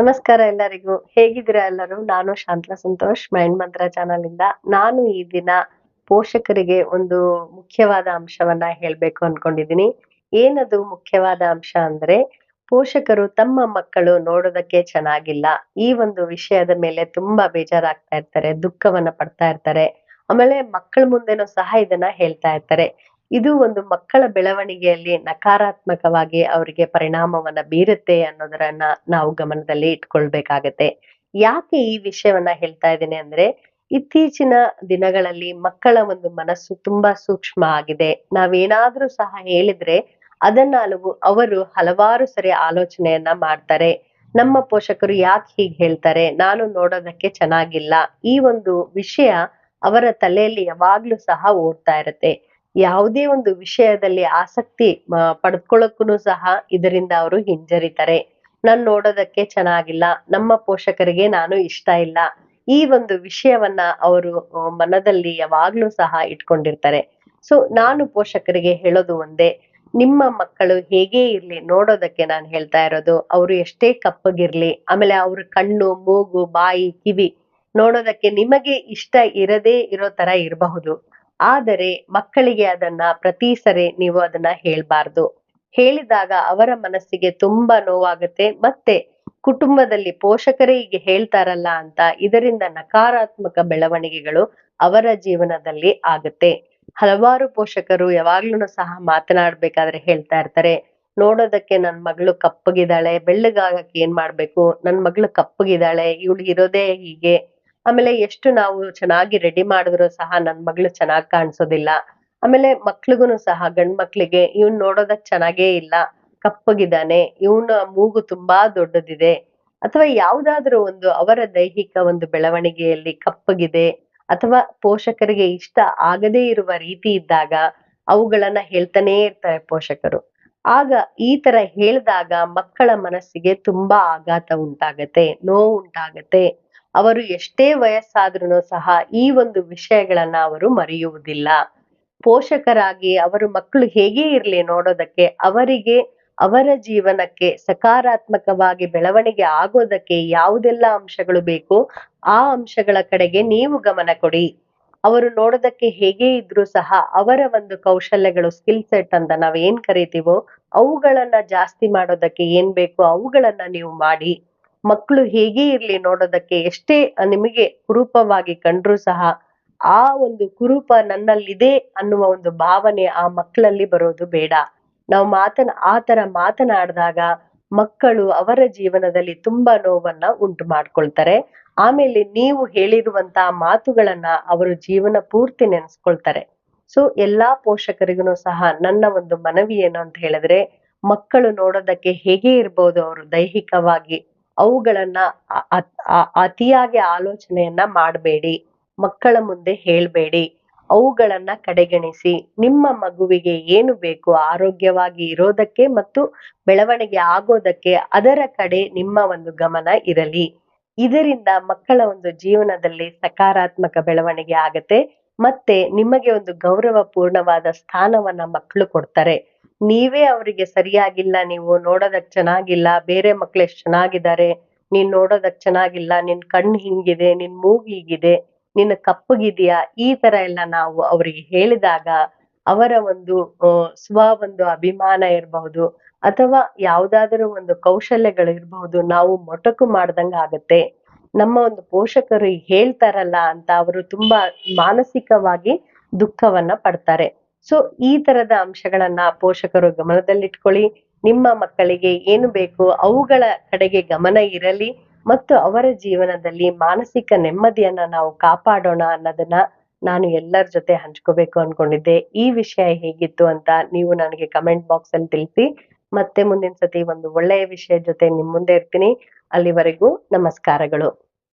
ನಮಸ್ಕಾರ ಎಲ್ಲರಿಗೂ. ಹೇಗಿದ್ದೀರಾ ಎಲ್ಲರೂ? ನಾನು ಶಾಂತಲಾ ಸಂತೋಷ್ ಮೈಂಡ್ ಮಂತ್ರ ಚಾನಲ್ ಇಂದ. ನಾನು ಈ ದಿನ ಪೋಷಕರಿಗೆ ಒಂದು ಮುಖ್ಯವಾದ ಅಂಶವನ್ನ ಹೇಳ್ಬೇಕು ಅನ್ಕೊಂಡಿದೀನಿ. ಏನದು ಮುಖ್ಯವಾದ ಅಂಶ ಅಂದ್ರೆ, ಪೋಷಕರು ತಮ್ಮ ಮಕ್ಕಳು ನೋಡೋದಕ್ಕೆ ಚೆನ್ನಾಗಿಲ್ಲ. ಈ ಒಂದು ವಿಷಯದ ಮೇಲೆ ತುಂಬಾ ಬೇಜಾರಾಗ್ತಾ ಇರ್ತಾರೆ, ದುಃಖವನ್ನ ಪಡ್ತಾ ಇರ್ತಾರೆ. ಆಮೇಲೆ ಮಕ್ಕಳ ಮುಂದೆನೂ ಸಹ ಇದನ್ನ ಹೇಳ್ತಾ ಇರ್ತಾರೆ. ಇದು ಒಂದು ಮಕ್ಕಳ ಬೆಳವಣಿಗೆಯಲ್ಲಿ ನಕಾರಾತ್ಮಕವಾಗಿ ಅವರಿಗೆ ಪರಿಣಾಮವನ್ನ ಬೀರುತ್ತೆ ಅನ್ನೋದರನ್ನ ನಾವು ಗಮನದಲ್ಲಿ ಇಟ್ಕೊಳ್ಬೇಕಾಗತ್ತೆ. ಯಾಕೆ ಈ ವಿಷಯವನ್ನ ಹೇಳ್ತಾ ಇದ್ದೀನಿ ಅಂದ್ರೆ, ಇತ್ತೀಚಿನ ದಿನಗಳಲ್ಲಿ ಮಕ್ಕಳ ಒಂದು ಮನಸ್ಸು ತುಂಬಾ ಸೂಕ್ಷ್ಮ ಆಗಿದೆ. ನಾವೇನಾದ್ರೂ ಸಹ ಹೇಳಿದ್ರೆ ಅದನ್ನ ಅಲವು ಅವರು ಹಲವಾರು ಸರಿ ಆಲೋಚನೆಯನ್ನ ಮಾಡ್ತಾರೆ. ನಮ್ಮ ಪೋಷಕರು ಯಾಕೆ ಹೀಗೆ ಹೇಳ್ತಾರೆ? ನಾನು ನೋಡೋದಕ್ಕೆ ಚೆನ್ನಾಗಿಲ್ಲ. ಈ ಒಂದು ವಿಷಯ ಅವರ ತಲೆಯಲ್ಲಿ ಯಾವಾಗ್ಲೂ ಸಹ ಓಡ್ತಾ ಇರತ್ತೆ. ಯಾವುದೇ ಒಂದು ವಿಷಯದಲ್ಲಿ ಆಸಕ್ತಿ ಪಡೆದುಕೊಳ್ಳಕ್ಕೂ ಸಹ ಇದರಿಂದ ಅವರು ಹಿಂಜರಿತಾರೆ. ನಾನ್ ನೋಡೋದಕ್ಕೆ ಚೆನ್ನಾಗಿಲ್ಲ, ನಮ್ಮ ಪೋಷಕರಿಗೆ ನಾನು ಇಷ್ಟ ಇಲ್ಲ. ಈ ಒಂದು ವಿಷಯವನ್ನ ಅವರು ಮನದಲ್ಲಿ ಯಾವಾಗ್ಲೂ ಸಹ ಇಟ್ಕೊಂಡಿರ್ತಾರೆ. ಸೊ, ನಾನು ಪೋಷಕರಿಗೆ ಹೇಳೋದು ಒಂದೇ, ನಿಮ್ಮ ಮಕ್ಕಳು ಹೇಗೇ ಇರ್ಲಿ, ನೋಡೋದಕ್ಕೆ ನಾನು ಹೇಳ್ತಾ ಇರೋದು, ಅವರು ಎಷ್ಟೇ ಕಪ್ಪಗಿರ್ಲಿ, ಆಮೇಲೆ ಅವ್ರ ಕಣ್ಣು, ಮೂಗು, ಬಾಯಿ, ಕಿವಿ ನೋಡೋದಕ್ಕೆ ನಿಮಗೆ ಇಷ್ಟ ಇರದೇ ಇರೋ ತರ ಇರಬಹುದು. ಆದರೆ ಮಕ್ಕಳಿಗೆ ಅದನ್ನ ಪ್ರತಿ ಸರಿ ನೀವು ಅದನ್ನ ಹೇಳ್ಬಾರ್ದು. ಹೇಳಿದಾಗ ಅವರ ಮನಸ್ಸಿಗೆ ತುಂಬಾ ನೋವಾಗುತ್ತೆ. ಮತ್ತೆ ಕುಟುಂಬದಲ್ಲಿ ಪೋಷಕರೇ ಹೀಗೆ ಹೇಳ್ತಾರಲ್ಲ ಅಂತ ಇದರಿಂದ ನಕಾರಾತ್ಮಕ ಬೆಳವಣಿಗೆಗಳು ಅವರ ಜೀವನದಲ್ಲಿ ಆಗುತ್ತೆ. ಹಲವಾರು ಪೋಷಕರು ಯಾವಾಗ್ಲೂ ಸಹ ಮಾತನಾಡ್ಬೇಕಾದ್ರೆ ಹೇಳ್ತಾ ಇರ್ತಾರೆ, ನೋಡೋದಕ್ಕೆ ನನ್ ಮಗಳು ಕಪ್ಪಗಿದ್ದಾಳೆ, ಬೆಳ್ಳಗಾಗಕ್ಕೆ ಏನ್ ಮಾಡ್ಬೇಕು? ನನ್ ಮಗಳು ಕಪ್ಪಗಿದ್ದಾಳೆ, ಇವಳು ಇರೋದೇ ಹೀಗೆ. ಆಮೇಲೆ ಎಷ್ಟು ನಾವು ಚೆನ್ನಾಗಿ ರೆಡಿ ಮಾಡಿದ್ರು ಸಹ ನನ್ ಮಗಳು ಚೆನ್ನಾಗ್ ಕಾಣಿಸೋದಿಲ್ಲ. ಆಮೇಲೆ ಮಕ್ಳಿಗೂನು ಸಹ, ಗಂಡ್ ಮಕ್ಳಿಗೆ ಇವ್ನ್ ನೋಡೋದಕ್ ಚೆನ್ನಾಗೇ ಇಲ್ಲ. ಕಪ್ಪಗಿದ್ದಾನೆ ಇವನ ಮೂಗು ತುಂಬಾ ದೊಡ್ಡದಿದೆ. ಅಥವಾ ಯಾವ್ದಾದ್ರು ಒಂದು ಅವರ ದೈಹಿಕ ಒಂದು ಬೆಳವಣಿಗೆಯಲ್ಲಿ ಕಪ್ಪಗಿದೆ, ಅಥವಾ ಪೋಷಕರಿಗೆ ಇಷ್ಟ ಆಗದೇ ಇರುವ ರೀತಿ ಇದ್ದಾಗ ಅವುಗಳನ್ನ ಹೇಳ್ತಾನೇ ಇರ್ತಾರೆ ಪೋಷಕರು. ಆಗ ಈ ತರ ಹೇಳಿದಾಗ ಮಕ್ಕಳ ಮನಸ್ಸಿಗೆ ತುಂಬಾ ಆಘಾತ ಉಂಟಾಗತ್ತೆ, ನೋವು ಉಂಟಾಗತ್ತೆ. ಅವರು ಎಷ್ಟೇ ವಯಸ್ಸಾದ್ರೂ ಸಹ ಈ ಒಂದು ವಿಷಯಗಳನ್ನ ಅವರು ಮರೆಯುವುದಿಲ್ಲ. ಪೋಷಕರಾಗಿ ಅವರು ಮಕ್ಕಳು ಹೇಗೆ ಇರ್ಲಿ ನೋಡೋದಕ್ಕೆ, ಅವರಿಗೆ, ಅವರ ಜೀವನಕ್ಕೆ ಸಕಾರಾತ್ಮಕವಾಗಿ ಬೆಳವಣಿಗೆ ಆಗೋದಕ್ಕೆ ಯಾವುದೆಲ್ಲ ಅಂಶಗಳು ಬೇಕು, ಆ ಅಂಶಗಳ ಕಡೆಗೆ ನೀವು ಗಮನ ಕೊಡಿ. ಅವರು ನೋಡೋದಕ್ಕೆ ಹೇಗೆ ಇದ್ರು ಸಹ ಅವರ ಒಂದು ಕೌಶಲ್ಯಗಳು ಸ್ಕಿಲ್ ಸೆಟ್ ಅಂತ ನಾವ್ ಏನ್ ಕರಿತೀವೋ, ಅವುಗಳನ್ನ ಜಾಸ್ತಿ ಮಾಡೋದಕ್ಕೆ ಏನ್ ಬೇಕು ಅವುಗಳನ್ನ ನೀವು ಮಾಡಿ. ಮಕ್ಕಳು ಹೇಗೆ ಇರ್ಲಿ ನೋಡೋದಕ್ಕೆ ಎಷ್ಟೇ ನಿಮಗೆ ಕುರೂಪವಾಗಿ ಕಂಡ್ರು ಸಹ ಆ ಒಂದು ಕುರೂಪ ನನ್ನಲ್ಲಿದೆ ಅನ್ನುವ ಒಂದು ಭಾವನೆ ಆ ಮಕ್ಕಳಲ್ಲಿ ಬರೋದು ಬೇಡ. ನಾವು ಮಾತನ, ಆ ತರ ಮಾತನಾಡಿದಾಗ ಮಕ್ಕಳು ಅವರ ಜೀವನದಲ್ಲಿ ತುಂಬಾ ನೋವನ್ನ ಉಂಟು ಮಾಡ್ಕೊಳ್ತಾರೆ. ಆಮೇಲೆ ನೀವು ಹೇಳಿರುವಂತಹ ಮಾತುಗಳನ್ನ ಅವರು ಜೀವನ ಪೂರ್ತಿ ನೆನೆಸ್ಕೊಳ್ತಾರೆ. ಸೊ, ಎಲ್ಲಾ ಪೋಷಕರಿಗೂ ಸಹ ನನ್ನ ಒಂದು ಮನವಿ ಏನು ಅಂತ ಹೇಳಿದ್ರೆ ಮಕ್ಕಳು ನೋಡೋದಕ್ಕೆ ಹೇಗೆ ಇರ್ಬೋದು ಅವರು ದೈಹಿಕವಾಗಿ ಅವುಗಳನ್ನ ಅತಿಯಾಗಿ ಆಲೋಚನೆಯನ್ನ ಮಾಡಬೇಡಿ, ಮಕ್ಕಳ ಮುಂದೆ ಹೇಳ್ಬೇಡಿ, ಅವುಗಳನ್ನ ಕಡೆಗಣಿಸಿ, ನಿಮ್ಮ ಮಗುವಿಗೆ ಏನು ಬೇಕು ಆರೋಗ್ಯವಾಗಿ ಇರೋದಕ್ಕೆ ಮತ್ತು ಬೆಳವಣಿಗೆ ಆಗೋದಕ್ಕೆ ಅದರ ಕಡೆ ನಿಮ್ಮ ಒಂದು ಗಮನ ಇರಲಿ. ಇದರಿಂದ ಮಕ್ಕಳ ಒಂದು ಜೀವನದಲ್ಲಿ ಸಕಾರಾತ್ಮಕ ಬೆಳವಣಿಗೆ ಆಗತ್ತೆ, ಮತ್ತೆ ನಿಮಗೆ ಒಂದು ಗೌರವ ಪೂರ್ಣವಾದ ಸ್ಥಾನವನ್ನ ಮಕ್ಕಳು ಕೊಡ್ತಾರೆ. ನೀವೇ ಅವರಿಗೆ ಸರಿಯಾಗಿಲ್ಲ, ನೀವು ನೋಡೋದಕ್ ಚೆನ್ನಾಗಿಲ್ಲ, ಬೇರೆ ಮಕ್ಳು ಎಷ್ಟ್ ಚೆನ್ನಾಗಿದ್ದಾರೆ, ನೀನ್ ನೋಡೋದಕ್ ಚೆನ್ನಾಗಿಲ್ಲ, ನಿನ್ ಕಣ್ಣು ಹಿಂಗಿದೆ, ನಿನ್ ಮೂಗ್ ಹೀಗಿದೆ ನಿನ್ನ ಕಪ್ಪಗಿದ್ಯಾ, ಈ ತರ ಎಲ್ಲ ನಾವು ಅವರಿಗೆ ಹೇಳಿದಾಗ ಅವರ ಒಂದು ಸ್ವ ಒಂದು ಅಭಿಮಾನ ಇರಬಹುದು, ಅಥವಾ ಯಾವ್ದಾದ್ರು ಒಂದು ಕೌಶಲ್ಯಗಳು ಇರಬಹುದು, ನಾವು ಮೊಟಕು ಮಾಡ್ದಂಗ ಆಗತ್ತೆ. ನಮ್ಮ ಒಂದು ಪೋಷಕರು ಹೇಳ್ತಾರಲ್ಲ ಅಂತ ಅವರು ತುಂಬಾ ಮಾನಸಿಕವಾಗಿ ದುಃಖವನ್ನ ಪಡ್ತಾರೆ. ಸೊ ಈ ತರದ ಅಂಶಗಳನ್ನ ಪೋಷಕರು ಗಮನದಲ್ಲಿಟ್ಕೊಳ್ಳಿ. ನಿಮ್ಮ ಮಕ್ಕಳಿಗೆ ಏನು ಬೇಕು ಅವುಗಳ ಕಡೆಗೆ ಗಮನ ಇರಲಿ ಮತ್ತು ಅವರ ಜೀವನದಲ್ಲಿ ಮಾನಸಿಕ ನೆಮ್ಮದಿಯನ್ನ ನಾವು ಕಾಪಾಡೋಣ ಅನ್ನೋದನ್ನ ನಾನು ಎಲ್ಲರ ಜೊತೆ ಹಂಚ್ಕೋಬೇಕು ಅನ್ಕೊಂಡಿದ್ದೆ. ಈ ವಿಷಯ ಹೇಗಿತ್ತು ಅಂತ ನೀವು ನನಗೆ ಕಮೆಂಟ್ ಬಾಕ್ಸ್ ಅಲ್ಲಿ ತಿಳಿಸಿ. ಮತ್ತೆ ಮುಂದಿನ ಸತಿ ಒಂದು ಒಳ್ಳೆಯ ವಿಷಯ ಜೊತೆ ನಿಮ್ ಮುಂದೆ ಇರ್ತೀನಿ. ಅಲ್ಲಿವರೆಗೂ ನಮಸ್ಕಾರಗಳು.